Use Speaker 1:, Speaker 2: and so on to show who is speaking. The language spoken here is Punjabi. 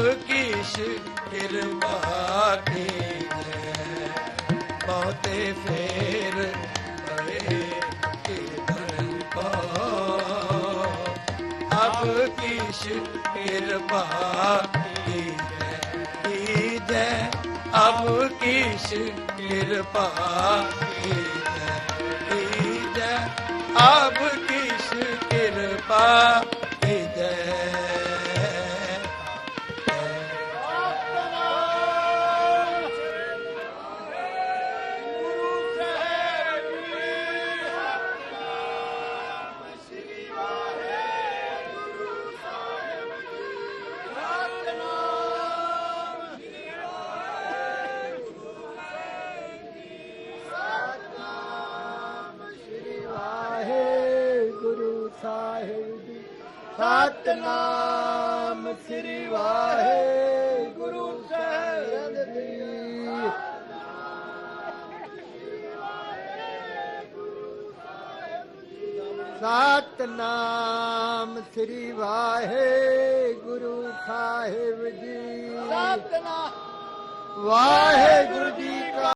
Speaker 1: ਕਿਛ ਕਿਰਪਾ ਕੀਜੈ ਬਹੁਤੇ ਫੇਰ ਪਏ ਕੀਰਤਨ ਕੋ ਅਬ ਕਿਛ ਕਿਰਪਾ ਕੀਜੈ ਕੀਜੈ, ਅਬ ਕਿਛ ਕਿਰਪਾ ਕੀਜੈ ਕੀਜੈ, ਅਬ ਕਿਛ ਕਿਰਪਾ
Speaker 2: ਸਤਨਾਮ ਸ੍ਰੀ ਵਾਹਿਗੁਰੂ ਸਾਹਿਬ ਜੀ ਸਤਨਾਮ ਸ੍ਰੀ ਵਾਹਿਗੁਰੂ ਸਾਹਿਬ ਜੀ ਸਤਨਾਮ ਵਾਹਿਗੁਰੂ ਜੀ ਕਾ